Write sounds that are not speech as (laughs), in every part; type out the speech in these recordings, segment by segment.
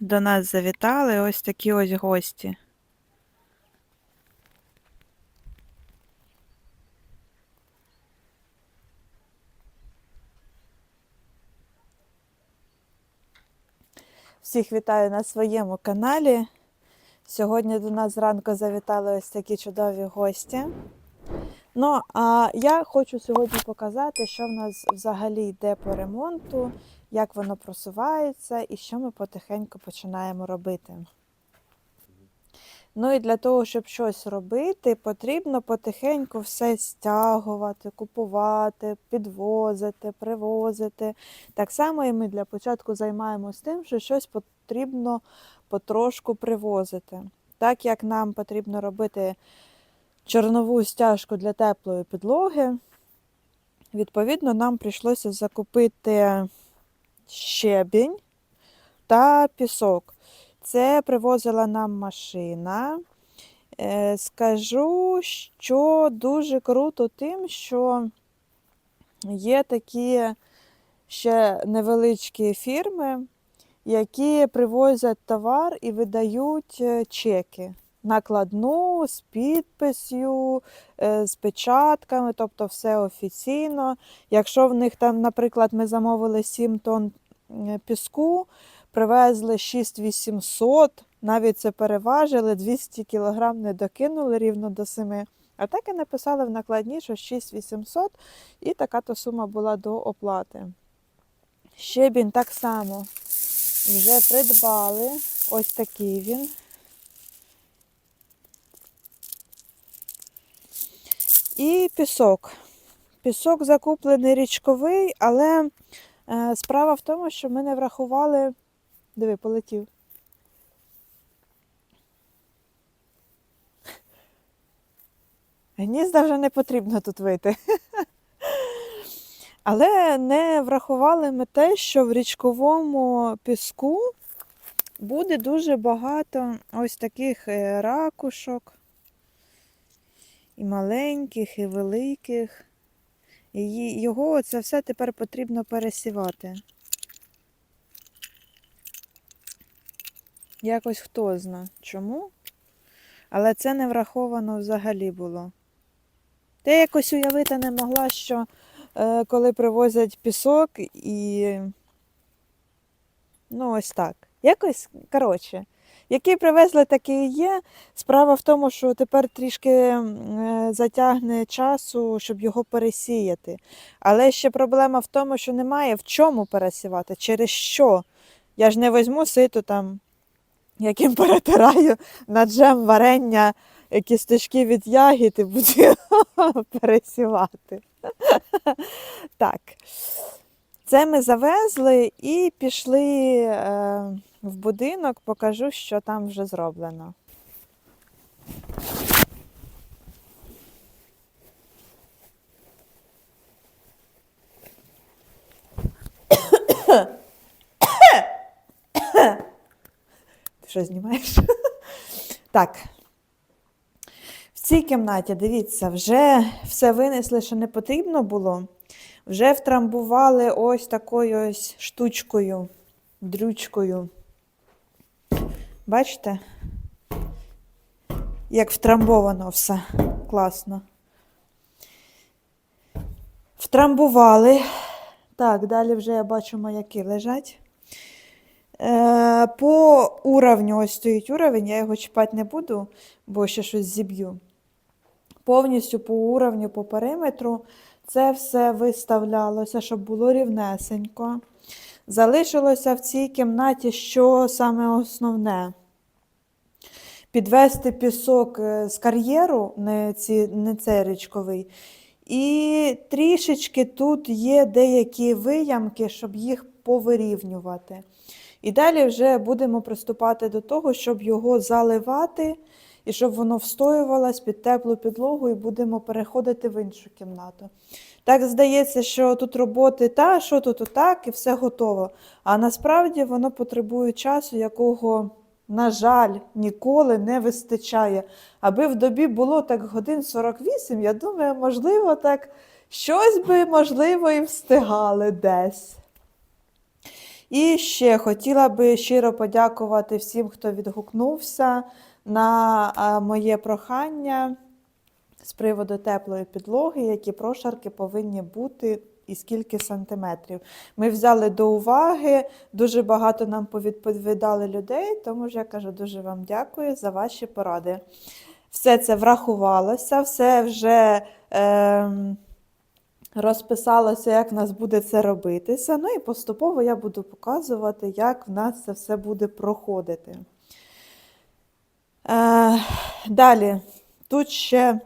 до нас завітали ось такі ось гості. Всіх вітаю на своєму каналі. Сьогодні до нас зранку завітали ось такі чудові гості. Ну, а я хочу сьогодні показати, що в нас взагалі йде по ремонту, як воно просувається і що ми потихеньку починаємо робити. Ну і для того, щоб щось робити, потрібно потихеньку все стягувати, купувати, підвозити, привозити. Так само і ми для початку займаємось тим, що щось потрібно потрошку привозити. Так як нам потрібно робити чорнову стяжку для теплої підлоги, відповідно, нам прийшлося закупити щебінь та пісок. Це привозила нам машина. Е, Скажу, що дуже круто тим, що є такі ще невеличкі фірми, які привозять товар і видають е, чеки. Накладну з підписю, е, з печатками, тобто все офіційно. Якщо в них там, наприклад, ми замовили 7 тонн е, піску, привезли 6800, навіть це переважили, 200 кг не докинули рівно до 7. А так і написали в накладні, що 6800, і така то сума була до оплати. Щебінь так само вже придбали. Ось такий він. І пісок. Пісок закуплений річковий, але е, справа в тому, що ми не врахували. Диви, полетів. Гнізда вже не потрібно тут вийти. (laughs) Але не врахували ми те, що в річковому піску буде дуже багато ось таких е, ракушок, і маленьких, і великих. І його це все тепер потрібно пересівати. Якось хто зна чому, але це не враховано взагалі було. Та я якось уявити не могла, що е, коли привозять пісок і. Ну, ось так. Якось, коротше, який привезли, такий і є. Справа в тому, що тепер трішки е, затягне часу, щоб його пересіяти. Але ще проблема в тому, що немає в чому пересівати, через що. Я ж не візьму сито там, яким перетираю на джем варення е, кісточки від ягід і буду пересівати. (laughs) Так. Це ми завезли і пішли е, в будинок, покажу, що там вже зроблено. Ти що знімаєш? Так. В цій кімнаті, дивіться, вже все винесли, що не потрібно було. Вже втрамбували ось такою ось штучкою, дрючкою. Бачите? Як втрамбовано все. Класно. Втрамбували. Так, далі вже я бачу маяки лежать. Е, по уровню, ось стоїть уровень, я його чіпати не буду, бо ще щось зіб'ю. Повністю по уровню, по периметру це все виставлялося, щоб було рівнесенько. Залишилося в цій кімнаті, що саме основне. Підвести пісок е, з кар'єру, не, ці, не цей річковий. І трішечки тут є деякі виямки, щоб їх повирівнювати. І далі вже будемо приступати до того, щоб його заливати і щоб воно встоювалось під теплу підлогу, і будемо переходити в іншу кімнату. Так здається, що тут роботи та, що тут отак, і все готово. А насправді воно потребує часу, якого, на жаль, ніколи не вистачає. Аби в добі було так годин 48, я думаю, можливо, так щось би, можливо, і встигали десь. І ще хотіла би щиро подякувати всім, хто відгукнувся на моє прохання з приводу теплої підлоги, які прошарки повинні бути і скільки сантиметрів. Ми взяли до уваги, дуже багато нам повідповідали людей, тому ж я кажу дуже вам дякую за ваші поради. Все це врахувалося, все вже ем, розписалося, як в нас буде це робитися. Ну і поступово я буду показувати, як в нас це все буде проходити. Е, далі, тут ще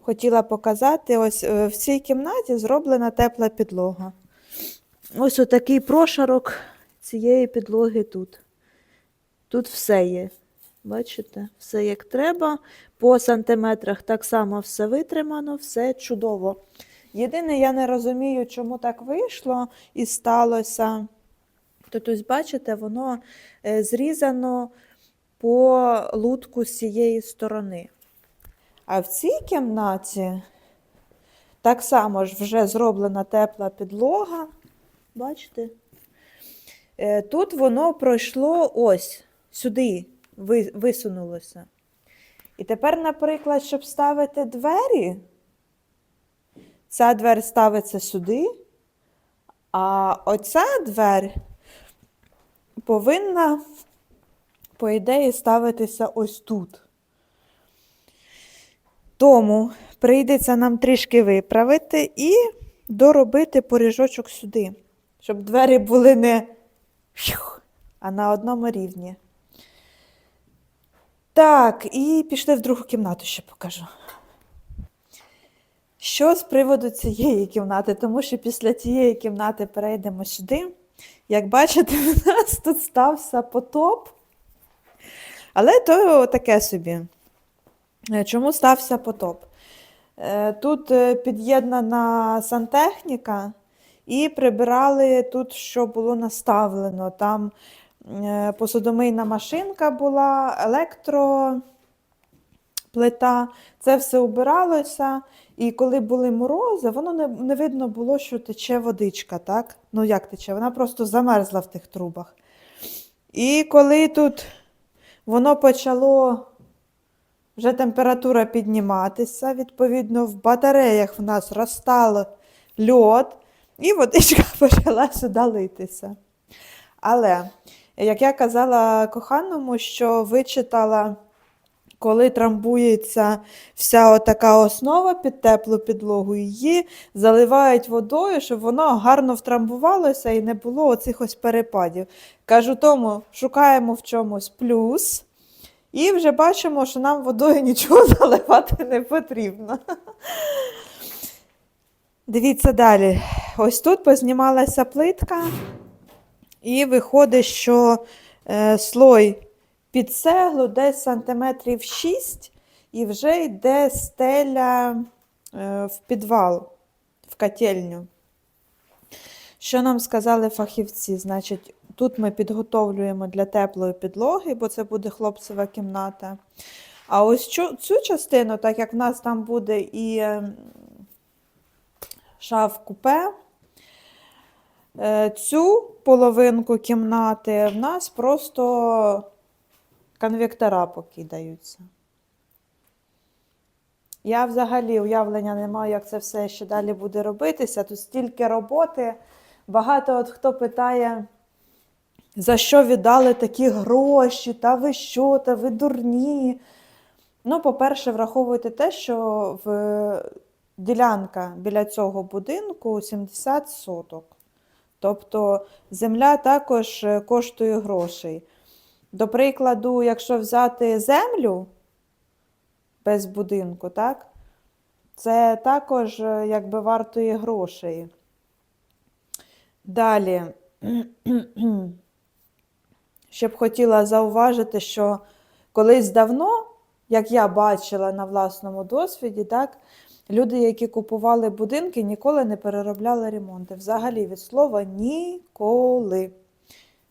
хотіла показати, ось е, в цій кімнаті зроблена тепла підлога. Ось отакий прошарок цієї підлоги тут. Тут все є. Бачите, все як треба. По сантиметрах так само все витримано, все чудово. Єдине, я не розумію, чому так вийшло і сталося. Тут бачите, воно е, зрізано по лутку з цієї сторони. А в цій кімнаті так само ж вже зроблена тепла підлога. Бачите? Е, Тут воно пройшло ось сюди, висунулося. І тепер, наприклад, щоб ставити двері, ця двері ставиться сюди, а оця двері повинна, по ідеї, ставитися ось тут. Тому прийдеться нам трішки виправити і доробити поріжочок сюди, щоб двері були не а на одному рівні. Так, і пішли в другу кімнату, ще покажу. Що з приводу цієї кімнати? Тому що після цієї кімнати перейдемо сюди. Як бачите, у нас тут стався потоп. Але то таке собі. Е, Чому стався потоп? Е, Тут е, під'єднана сантехніка, і прибирали тут, що було наставлено. Там посудомийна машинка була, електроплита. Це все убиралося. І коли були морози, воно не, не видно було, що тече водичка, так? Ну як тече? Вона просто замерзла в тих трубах. І коли тут воно почало вже температура підніматися, відповідно, в батареях в нас розтало льод, і водичка (laughs) почала сюди литися. Але, як я казала коханому, що вичитала, коли трамбується вся отака основа під теплу підлогу, її заливають водою, щоб воно гарно втрамбувалося і не було оцих ось перепадів. Кажу тому, шукаємо в чомусь плюс. І вже бачимо, що нам водою (laughs) нічого заливати не потрібно. (laughs) Дивіться далі. Ось тут познімалася плитка, і виходить, що е, слой під цеглу десь сантиметрів 6, і вже йде стеля е, в підвал, в котельню. Що нам сказали фахівці? Значить, тут ми підготовлюємо для теплої підлоги, бо це буде хлопцева кімната. А ось цю, цю частину, так як в нас там буде і ем, шаф купе, е, цю половинку кімнати в нас просто конвектора покидаються. Я взагалі уявлення не маю, як це все ще далі буде робитися. Тут стільки роботи. Багато от хто питає, за що віддали такі гроші, та ви що, та ви дурні. Ну, по-перше, враховуйте те, що в ділянка біля цього будинку 70 соток. Тобто земля також е, коштує грошей. До прикладу, якщо взяти землю без будинку, так, це також е, якби вартує грошей. Далі, (clears throat) ще б хотіла зауважити, що колись давно, як я бачила на власному досвіді, так, люди, які купували будинки, ніколи не переробляли ремонти. Взагалі від слова ніколи.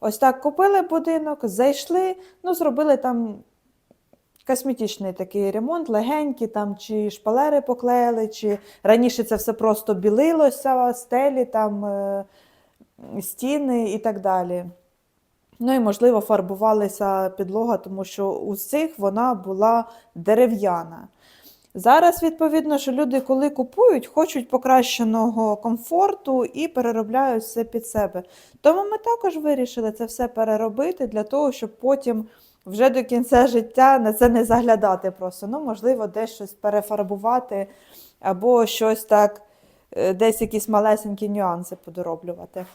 Ось так купили будинок, зайшли, ну, зробили там косметичний такий ремонт, легенький, там чи шпалери поклеїли, чи раніше це все просто білилося, стелі там. е, стіни і так далі. Ну і, можливо, фарбувалася підлога, тому що у цих вона була дерев'яна. Зараз, відповідно, що люди, коли купують, хочуть покращеного комфорту і переробляють все під себе. Тому ми також вирішили це все переробити для того, щоб потім вже до кінця життя на це не заглядати просто. Ну, можливо, десь щось перефарбувати або щось так, е, десь якісь малесенькі нюанси подороблювати.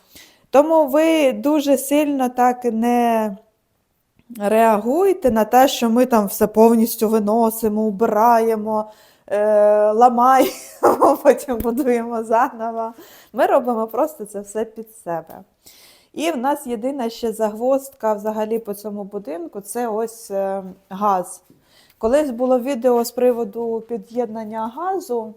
Тому ви дуже сильно так не реагуйте на те, що ми там все повністю виносимо, убираємо, е, ламаємо, (laughs) потім будуємо заново. Ми робимо просто це все під себе. І в нас єдина ще загвоздка взагалі по цьому будинку це ось е, газ. Колись було відео з приводу під'єднання газу.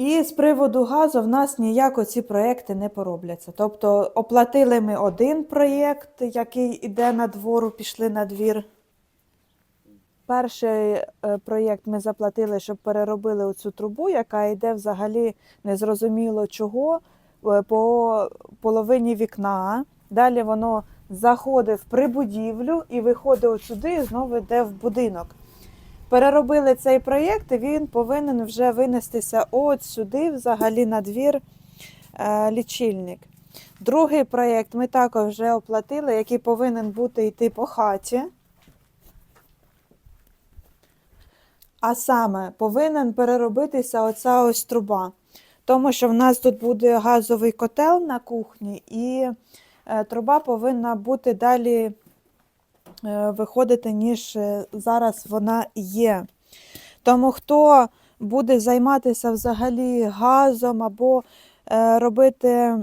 І з приводу газу в нас ніяк ці проєкти не поробляться. Тобто оплатили ми один проєкт, який йде на двору, пішли на двір. Перший е, проєкт ми заплатили, щоб переробили оцю трубу, яка йде взагалі незрозуміло чого, е, по половині вікна. Далі воно заходить в прибудівлю і виходить сюди і знову йде в будинок. Переробили цей проєкт, і він повинен вже винестися от сюди, взагалі на двір е, лічильник. Другий проєкт ми також вже оплатили, який повинен бути йти по хаті. А саме повинен переробитися оця ось труба. Тому що в нас тут буде газовий котел на кухні, і е, труба повинна бути далі виходити, ніж е, зараз вона є. Тому хто буде займатися взагалі газом або е, робити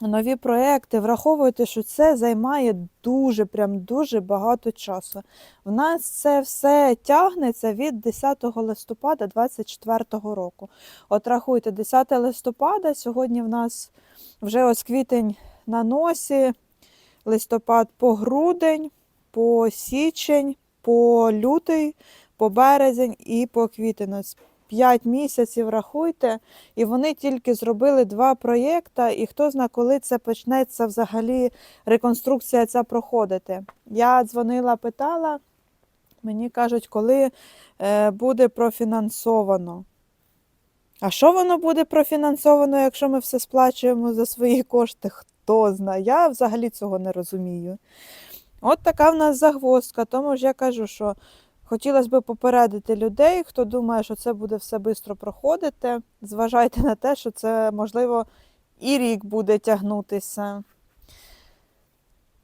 нові проекти, враховуйте, що це займає дуже, прям дуже багато часу. В нас це все тягнеться від 10 листопада 2024 року. От рахуйте, 10 листопада, сьогодні в нас вже ось квітень на носі, листопад по грудень, по січень, по лютий, по березень і по. Ось 5 місяців рахуйте, і вони тільки зробили два проєкти, і хто знає, коли це почнеться взагалі реконструкція ця проходити. Я дзвонила, питала, мені кажуть, коли е, буде профінансовано. А що воно буде профінансовано, якщо ми все сплачуємо за свої кошти? Хто знає? Я взагалі цього не розумію. От така в нас загвоздка, тому ж я кажу, що хотілося б попередити людей, хто думає, що це буде все швидко проходити. Зважайте на те, що це, можливо, і рік буде тягнутися.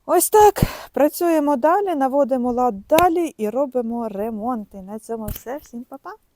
Ось так. Працюємо далі, наводимо лад далі і робимо ремонти. На цьому все. Всім па-па!